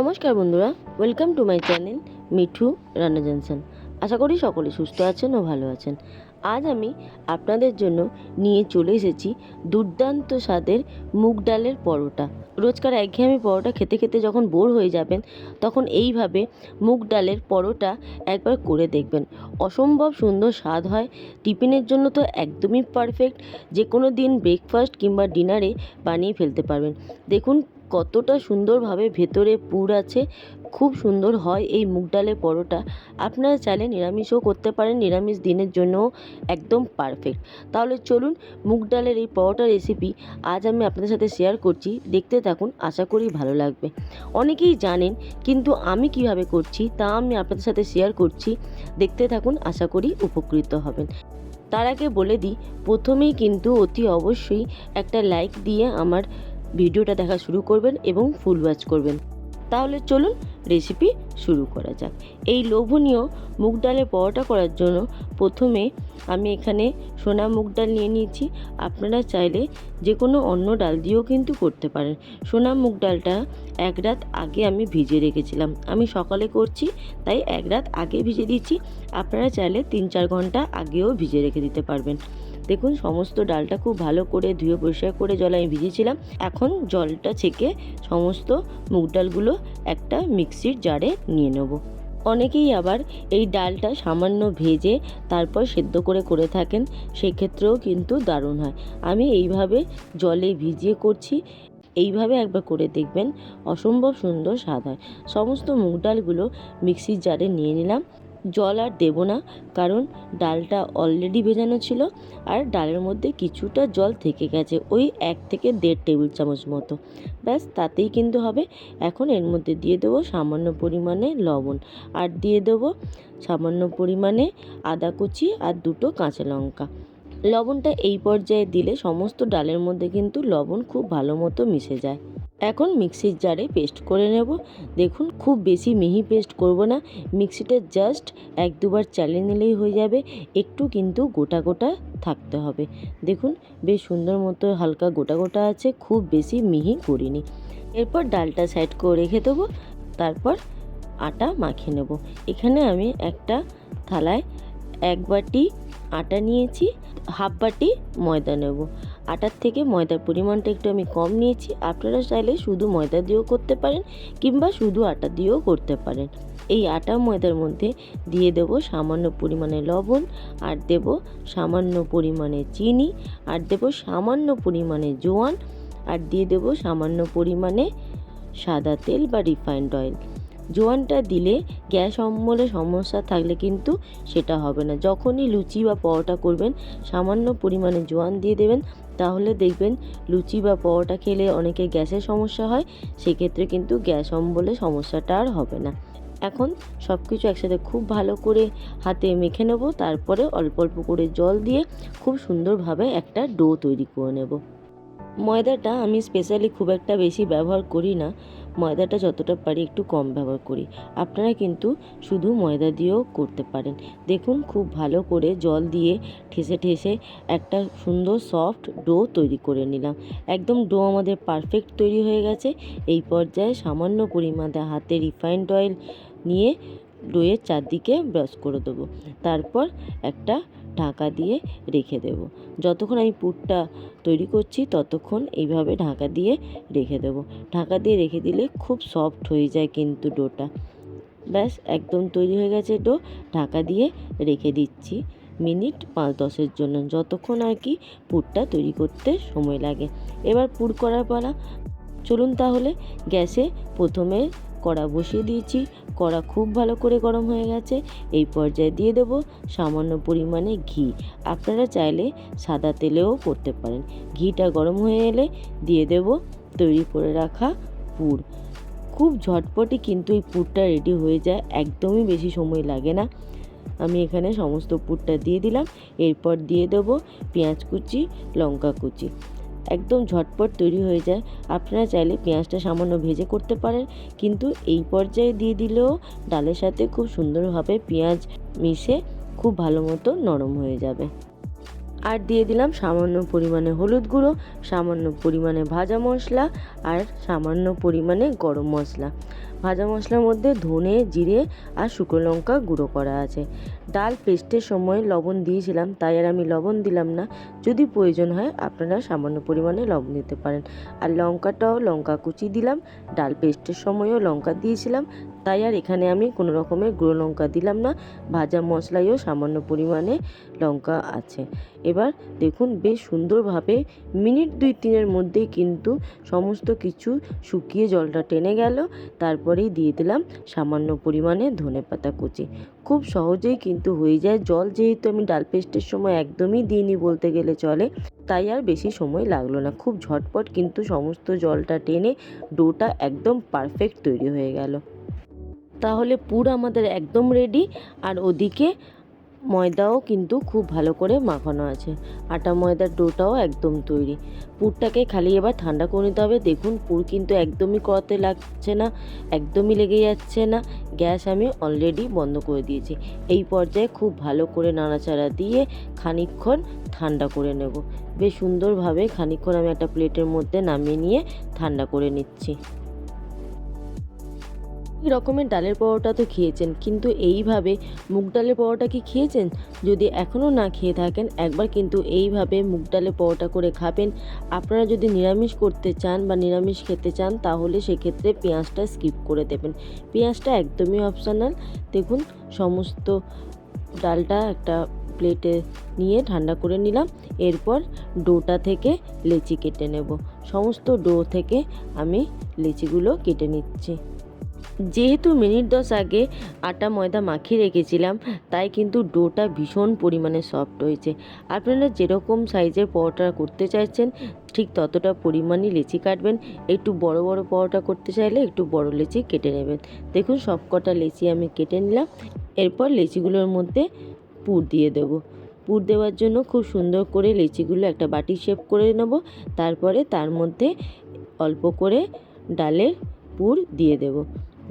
নমস্কার বন্ধুরা welcome to my channel Mithu রান্না জনসন আশা করি সকলে সুস্থ আছেন ও ভালো আছেন। আজ আমি আপনাদের জন্য নিয়ে চলে এসেছি দুর্দান্ত স্বাদের মুগ ডালের পরোটা। রোজকার একঘেয়েমি পরোটা খেতে খেতে যখন বোর হয়ে যাবেন, তখন এইভাবে মুগ ডালের পরোটা একবার করে দেখবেন। অসম্ভব সুন্দর স্বাদ হয়, টিফিনের জন্য তো একদমই পারফেক্ট যে কোনো দিন ব্রেকফাস্ট কিংবা ডিনারে বানিয়ে ফেলতে পারবেন। দেখুন কতটা সুন্দরভাবে ভেতরে পুর আছে, খুব সুন্দর হয় এই মুগ ডালের পরোটা। আপনারা চাইলে নিরামিষও করতে পারেন, নিরামিষ দিনের জন্যও একদম পারফেক্ট তাহলে চলুন মুগ ডালের এই পরোটা রেসিপি আজ আমি আপনাদের সাথে শেয়ার করছি, দেখতে থাকুন, আশা করি ভালো লাগবে। অনেকেই জানেন কিন্তু আমি কীভাবে করছি তা আমি আপনাদের সাথে শেয়ার করছি, দেখতে থাকুন, আশা করি উপকৃত হবেন। তার আগে বলে দিই, প্রথমেই কিন্তু অতি অবশ্যই একটা লাইক দিয়ে আমার ভিডিওটা দেখা শুরু করবেন এবং ফুল ওয়াচ করবেন। তাহলে চলুন রেসিপি শুরু করা যাক। এই লোভনীয় মুগ ডালের পরোটা করার জন্য প্রথমে আমি এখানে সোনা মুগ ডাল নিয়ে নিয়েছি। আপনারা চাইলে যে কোনো অন্য ডাল দিয়েও কিন্তু করতে পারেন। সোনা মুগ ডালটা এক রাত আগে আমি ভিজিয়ে রেখেছিলাম। আমি সকালে করছি, তাই এক রাত আগে ভিজে দিচ্ছি আপনারা চাইলে তিন চার ঘণ্টা আগেও ভিজে রেখে দিতে পারবেন। দেখুন, সমস্ত ডালটা খুব ভালো করে ধুয়ে পরিষ্কার করে জল আমি ভিজিয়েছিলাম। এখন জলটা ছেঁকে সমস্ত মুগ ডালগুলো একটা মিক্সির জারে নিয়ে নেব। অনেকেই আবার এই ডালটা সামান্য ভেজে তারপর সেদ্ধ করে করে থাকেন, সেক্ষেত্রেও কিন্তু দারুণ হয়। আমি এইভাবে জলে ভিজিয়ে করছি, এইভাবে একবার করে দেখবেন, অসম্ভব সুন্দর স্বাদ হয়। সমস্ত মুগ ডালগুলো মিক্সির জারে নিয়ে নিলাম। জল আর দেবো না, কারণ ডালটা অলরেডি ভেজানো ছিল আর ডালের মধ্যে কিছুটা জল থেকে গেছে, ওই এক থেকে দেড় টেবিল চামচ মতো। ব্যাস, তাতেই কিন্তু হবে। এখন এর মধ্যে দিয়ে দেবো সামান্য পরিমাণে লবণ আর দিয়ে দেবো সামান্য পরিমাণে আদা কুচি আর দুটো কাঁচা লঙ্কা। লবণটা এই পর্যায়ে দিলে সমস্ত ডালের মধ্যে কিন্তু লবণ খুব ভালো মতো মিশে যায়। এখন মিক্সির জারে পেস্ট করে নেব। দেখুন, খুব বেশি মিহি পেস্ট করব না। মিক্সিটা জাস্ট এক দুবার চালিয়ে নিলেই হয়ে যাবে। একটু কিন্তু গোটা গোটা থাকতে হবে। দেখুন, বেশ সুন্দর মতো হালকা গোটা গোটা আছে, খুব বেশি মিহি করিনি। এরপর ডালটা সাইড করে রেখে দেবো। তারপর আটা মাখিয়ে নেব। এখানে আমি একটা থালায় এক বাটি আটা নিয়েছি, হাফ বাটি ময়দা নেব। আটার থেকে ময়দার পরিমাণটা একটু আমি কম নিয়েছি। আপনারা চাইলে শুধু ময়দা দিয়েও করতে পারেন কিংবা শুধু আটা দিয়েও করতে পারেন। এই আটা ময়দার মধ্যে দিয়ে দেব সামান্য পরিমাণে লবণ আর দেব সামান্য পরিমাণে চিনি আর দেব সামান্য পরিমাণে জোয়ান আর দিয়ে দেব সামান্য পরিমাণে সাদা তেল বা রিফাইন্ড অয়েল। জোয়ানটা দিলে গ্যাস অম্বলের সমস্যা থাকলে কিন্তু সেটা হবে না। যখনই লুচি বা পরোটা করবেন, সামান্য পরিমাণে জোয়ান দিয়ে দেবেন তাহলে দেখবেন লুচি বা পরোটা খেলে অনেকে গ্যাসের সমস্যা হয়, সেক্ষেত্রে কিন্তু গ্যাস অম্বলে সমস্যাটা আর হবে না। এখন সব কিছু একসাথে খুব ভালো করে হাতে মেখে নেব, তারপরে অল্প অল্প করে জল দিয়ে খুব সুন্দরভাবে একটা ডো তৈরি করে নেব। ময়দাটা আমি স্পেশালি খুব একটা বেশি ব্যবহার করি না। ময়দাটা যতটা পারি একটু কম ব্যবহার করি। আপনারা কিন্তু শুধু ময়দা দিয়েও করতে পারেন। দেখুন খুব ভালো করে জল দিয়ে ঠেসে ঠেসে একটা সুন্দর সফট ডো তৈরি করে নিলাম। একদম ডো আমাদের পারফেক্ট তৈরি হয়ে গেছে। এই পর্যায়ে সামান্য পরিমাণে হাতে রিফাইন্ড অয়েল নিয়ে ডোয়ের চারদিকে ব্রাশ করে দেবো। তারপর একটা ঢাকা দিয়ে রেখে দেব। যতক্ষণ আমি পুরটা তৈরি করছি, ততক্ষণ এইভাবে ঢাকা দিয়ে রেখে দেব। ঢাকা দিয়ে রেখে দিলে খুব সফট হয়ে যায় কিন্তু ডোটা। ব্যাস, একদম তৈরি হয়ে গেছে ডো। ঢাকা দিয়ে রেখে দিচ্ছি মিনিট পাঁচ দশের জন্য, যতক্ষণ আর কি পুরটা তৈরি করতে সময় লাগে। এবার পুর করার পালা। চলুন তাহলে গ্যাসে প্রথমে কড়া বসিয়ে দিয়েছি। কড়া খুব ভালো করে গরম হয়ে গেছে। এই পর্যায়ে দিয়ে দেবো সামান্য পরিমাণে ঘি। আপনারা চাইলে সাদা তেলেও করতে পারেন। ঘিটা গরম হয়ে এলে দিয়ে দেব তৈরি করে রাখা পুর। খুব ঝটপটই কিন্তু এই পুরটা রেডি হয়ে যায়। একদমই বেশি সময় লাগে না। আমি এখানে সমস্ত পুরটা দিয়ে দিলাম। এরপর দিয়ে দেবো পেঁয়াজ কুচি, লঙ্কা কুচি। একদম ঝটপট তৈরি হয়ে যায়। আপনারা চাইলে পেঁয়াজটা সামান্য ভেজে করতে পারেন। কিন্তু এই পর্যায়ে দিয়ে দিলেও ডালের সাথে খুব সুন্দরভাবে পেঁয়াজ মিশে খুব ভালো মতো নরম হয়ে যাবে। আর দিয়ে দিলাম সামান্য পরিমাণে হলুদ গুঁড়ো, সামান্য পরিমাণে ভাজা মশলা আর সামান্য পরিমাণে গরম মশলা। ভাজা মশলার মধ্যে ধনে, জিরে আর শুকনো লঙ্কা গুঁড়ো করা আছে। ডাল পেস্টের সময় লবণ দিয়েছিলাম, তাই আর আমি লবণ দিলাম না। যদি প্রয়োজন হয়, আপনারা সামান্য পরিমাণে লবণ দিতে পারেন। আর লঙ্কাটাও লঙ্কা কুচি দিলাম, ডাল পেস্টের সময়ও লঙ্কা দিয়েছিলাম তাই আর এখানে আমি কোনো রকমের গুঁড়ো লঙ্কা দিলাম না। ভাজা মশলায়ও সামান্য পরিমাণে লঙ্কা আছে। এবার দেখুন বেশ সুন্দরভাবে মিনিট দুই তিনের মধ্যেই কিন্তু সমস্ত কিছু শুকিয়ে জলটা টেনে গেল। তারপরেই দিয়ে দিলাম সামান্য পরিমাণে ধনে পাতা কুচি। খুব সহজেই কিন্তু হয়ে যায়। জল যেহেতু আমি ডাল পেস্টের সময় একদমই দিইনি বলতে গেলে চলে, তাই আর বেশি সময় লাগল না। খুব ঝটপট কিন্তু সমস্ত জলটা টেনে ডোটা একদম পারফেক্ট তৈরি হয়ে গেল। তাহলে পুর আমাদের একদম রেডি আর ওদিকে ময়দাও কিন্তু খুব ভালো করে মাখানো আছে। আটা ময়দার ডোটাও একদম তৈরি। পুরটাকে খালি এবার ঠান্ডা করে নিতে হবে। দেখুন, পুর কিন্তু একদমই করাতে লাগছে না, একদমই লেগে যাচ্ছে না। গ্যাস আমি অলরেডি বন্ধ করে দিয়েছি। এই পর্যায়ে খুব ভালো করে নাড়াচাড়া দিয়ে খানিকক্ষণ ঠান্ডা করে নেব। বেশ সুন্দরভাবে খানিকক্ষণ আমি একটা প্লেটের মধ্যে নামিয়ে নিয়ে ঠান্ডা করে নিচ্ছি। রকমের ডালের পরোটা তো খেয়েছেন, কিন্তু এইভাবে মুগ ডালের পরোটা কি খেয়েছেন? যদি এখনও না খেয়ে থাকেন, একবার কিন্তু এইভাবে মুগ ডালের পরোটা করে খাবেন। আপনারা যদি নিরামিষ করতে চান বা নিরামিষ খেতে চান, তাহলে সেক্ষেত্রে পেঁয়াজটা স্কিপ করে দেবেন। পেঁয়াজটা একদমই অপশানাল। দেখুন, সমস্ত ডালটা একটা প্লেটে নিয়ে ঠান্ডা করে নিলাম। এরপর ডোটা থেকে লেচি কেটে নেব। সমস্ত ডো থেকে আমি লেচিগুলো কেটে নিচ্ছি। যেহেতু মিনিট দশ আগে আটা ময়দা মাখিয়ে রেখেছিলাম, তাই কিন্তু ডোটা ভীষণ পরিমাণে সফট হয়েছে। আপনারা যেরকম সাইজের পরোটা করতে চাইছেন, ঠিক ততটা পরিমাণই লেচি কাটবেন। একটু বড় বড় পরোটা করতে চাইলে একটু বড় লেচি কেটে নেবেন। দেখুন সব কটা লেচি আমি কেটে নিলাম। এরপর লেচিগুলোর মধ্যে পুর দিয়ে দেবো। পুর দেওয়ার জন্য খুব সুন্দর করে লেচিগুলো একটা বাটি শেপ করে নেব। তারপরে তার মধ্যে অল্প করে ডালের পুর দিয়ে দেব।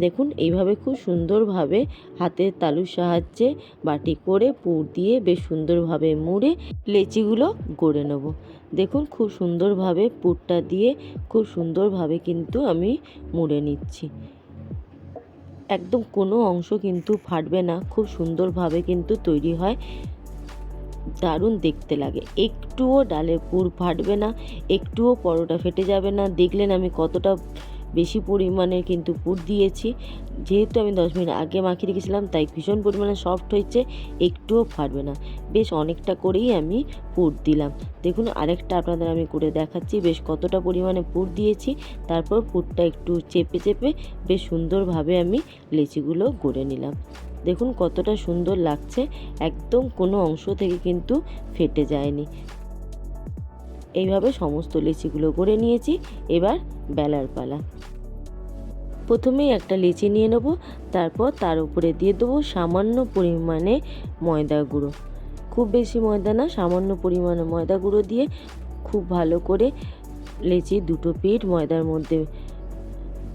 দেখুন, এইভাবে খুব সুন্দরভাবে হাতের তালুর সাহায্যে বাটি করে পুর দিয়ে বেশ সুন্দরভাবে মুড়ে লেচিগুলো গড়ে নেব। দেখুন, খুব সুন্দরভাবে পুরটা দিয়ে খুব সুন্দরভাবে কিন্তু আমি মুড়ে নিচ্ছি। একদম কোনো অংশ কিন্তু ফাটবে না, খুব সুন্দরভাবে কিন্তু তৈরি হয়। দারুণ দেখতে লাগে। একটুও ডালে পুর ফাটবে না, একটুও পরোটা ফেটে যাবে না। দেখলেন আমি কতটা বেশি পরিমাণে কিন্তু পুর দিয়েছি। যেহেতু আমি দশ মিনিট আগে মাখিয়ে রেখেছিলাম, তাই ভীষণ পরিমাণে সফট হয়েছে, একটুও ফাটবে না। বেশ অনেকটা করেই আমি পুর দিলাম। দেখুন, আরেকটা আপনাদের আমি করে দেখাচ্ছি, বেশ কতটা পরিমাণে পুর দিয়েছি। তারপর পুরটা একটু চেপে চেপে বেশ সুন্দরভাবে আমি লেচিগুলো গড়ে নিলাম। দেখুন, কতটা সুন্দর লাগছে, একদম কোনো অংশ থেকে কিন্তু ফেটে যায়নি। এইভাবে সমস্ত লিচিগুলো গড়ে নিয়েছি। এবার বেলার পালা। প্রথমেই একটা লিচি নিয়ে নেব, তারপর তার উপরে দিয়ে দেবো সামান্য পরিমাণে ময়দা গুঁড়ো। খুব বেশি ময়দা না, সামান্য পরিমাণে ময়দা গুঁড়ো দিয়ে খুব ভালো করে লেচি দুটো পিঠ ময়দার মধ্যে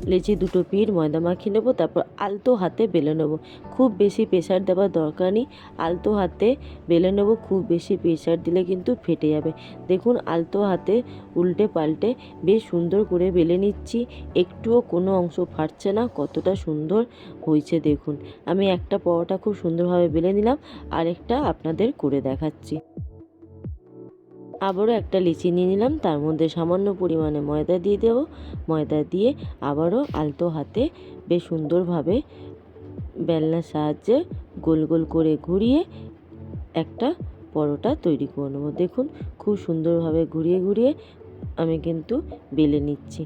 লেচি দুটো পিঠ, ময়দা মাখিয়ে নেব, তারপর আলতো হাতে বেলে নেব। খুব বেশি প্রেশার দেওয়ার দরকার নেই। আলতো হাতে বেলে নেব, খুব বেশি প্রেশার দিলে কিন্তু ফেটে যাবে। দেখুন, আলতো হাতে উল্টে পাল্টে বেশ সুন্দর করে বেলে নিচ্ছি। একটুও কোনো অংশ ফাটছে না, কতটা সুন্দর হয়েছে দেখুন। আমি একটা পরোটা খুব সুন্দরভাবে বেলে নিলাম, আরেকটা আপনাদের করে দেখাচ্ছি। আবারও একটা লিচি নিয়ে নিলাম। তার মধ্যে সামান্য পরিমাণে ময়দা দিয়ে দেব। ময়দা দিয়ে আবারও আলতো হাতে বেশ সুন্দরভাবে বেলনার সাহায্যে গোল গোল করে ঘুরিয়ে একটা পরোটা তৈরি করে নেব। দেখুন, খুব সুন্দরভাবে ঘুরিয়ে ঘুরিয়ে আমি কিন্তু বেলে নিচ্ছি।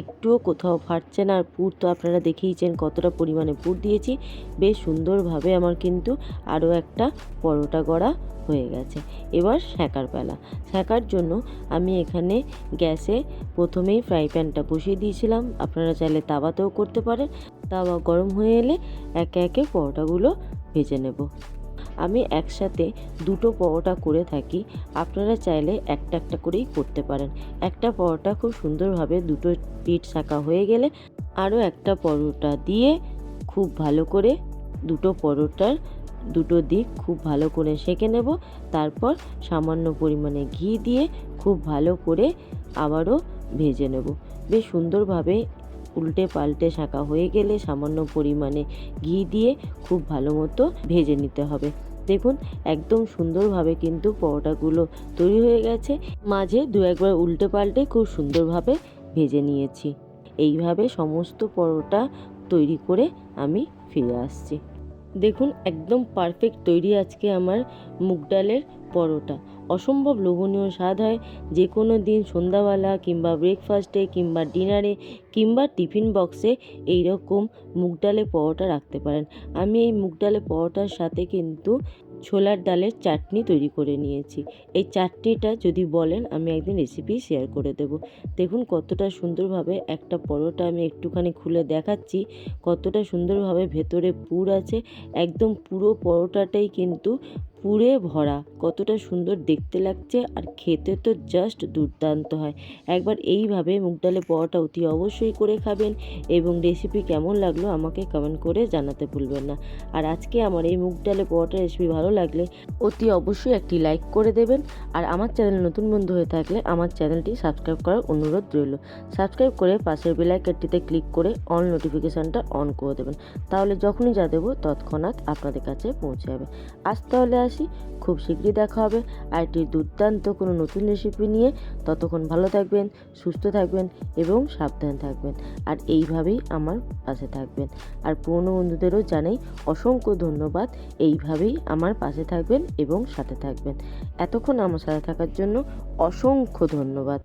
একটুও কোথাও ফাটছে না। আর পুর তো আপনারা দেখেইছেন কতটা পরিমাণে পুর দিয়েছি। বেশ সুন্দরভাবে আমার কিন্তু আরও একটা পরোটা গড়া হয়ে গেছে। এবার সেঁকার পালা সেঁকার জন্য আমি এখানে গ্যাসে প্রথমেই ফ্রাই প্যানটা বসিয়ে দিয়েছিলাম। আপনারা চাইলে তাওয়াতেও করতে পারেন। তাওয়া গরম হয়ে এলে একে একে পরোটাগুলো ভেজে নেব। আমি একসাথে দুটো পরোটা করে থাকি। আপনারা চাইলে একটা একটা করেই করতে পারেন। একটা পরোটা খুব সুন্দরভাবে দুটো পিঠ শাঁকা হয়ে গেলে আরও একটা পরোটা দিয়ে খুব ভালো করে দুটো পরোটার দুটো দিক খুব ভালো করে সেঁকে নেব। তারপর সামান্য পরিমাণে ঘি দিয়ে খুব ভালো করে আবারও ভেজে নেব। বেশ সুন্দরভাবে উল্টে পাল্টে শাঁকা হয়ে গেলে সামান্য পরিমাণে ঘি দিয়ে খুব ভালো মতো ভেজে নিতে হবে। দেখুন, একদম সুন্দরভাবে কিন্তু পরোটাগুলো তৈরি হয়ে গেছে। মাঝে দু একবার উল্টে পাল্টে খুব সুন্দরভাবে ভেজে নিয়েছি। এইভাবে সমস্ত পরোটা তৈরি করে আমি ফিরে আসছি। দেখুন, একদম পারফেক্ট তৈরি আজকে আমার মুগ ডালের পরোটা। অসম্ভব লোভনীয় স্বাদ হয়। যে কোনো দিন সন্ধ্যাবেলা কিংবা ব্রেকফাস্টে কিংবা ডিনারে কিংবা টিফিন বক্সে এই রকম মুগ ডালে পরোটা রাখতে পারেন। আমি এই মুগ ডালে পরোটার সাথে কিন্তু ছোলার ডালের চাটনি তৈরি করে নিয়েছি। এই চাটনিটা যদি বলেন, আমি একদিন রেসিপি শেয়ার করে দেব। দেখুন কতটা সুন্দরভাবে একটা পরোটা আমি একটুখানি খুলে দেখাচ্ছি, কতটা সুন্দরভাবে ভেতরে পুর আছে। একদম পুরো পরোটাটাই কিন্তু পুরে ভরা। কতটা সুন্দর দেখতে লাগছে আর খেতে তো জাস্ট দুর্দান্ত হয়। একবার এইভাবে মুগ ডালের পরোটা অতি অবশ্যই করে খাবেন এবং রেসিপি কেমন লাগল আমাকে কমেন্ট করে জানাতে ভুলবেন না। আর আজকে আমার এই মুগ ডালের পরোটা রেসিপি ভালো লাগলে অতি অবশ্যই একটি লাইক করে দেবেন। আর আমার চ্যানেল নতুন বন্ধু হয়ে থাকলে আমার চ্যানেলটি সাবস্ক্রাইব করার অনুরোধ রইল। সাবস্ক্রাইব করে পাশের বেলাইকারটিতে ক্লিক করে অল নোটিফিকেশানটা অন করে দেবেন। তাহলে যখনই যা দেবো তৎক্ষণাৎ আপনাদের কাছে পৌঁছে যাবে। আজ তাহলে আসি। খুব শীঘ্রই দেখা হবে। আর একটি দুর্দান্ত কোনো নতুন রেসিপি নিয়ে ততক্ষণ ভালো থাকবেন, সুস্থ থাকবেন এবং সাবধান থাকবেন। আর এইভাবেই আমার পাশে থাকবেন। আর পুরনো বন্ধুদেরও জানাই অসংখ্য ধন্যবাদ। এইভাবেই আমার পাশে থাকবেন এবং সাথে থাকবেন। এতক্ষণ আমার সাথে থাকার জন্য অসংখ্য ধন্যবাদ।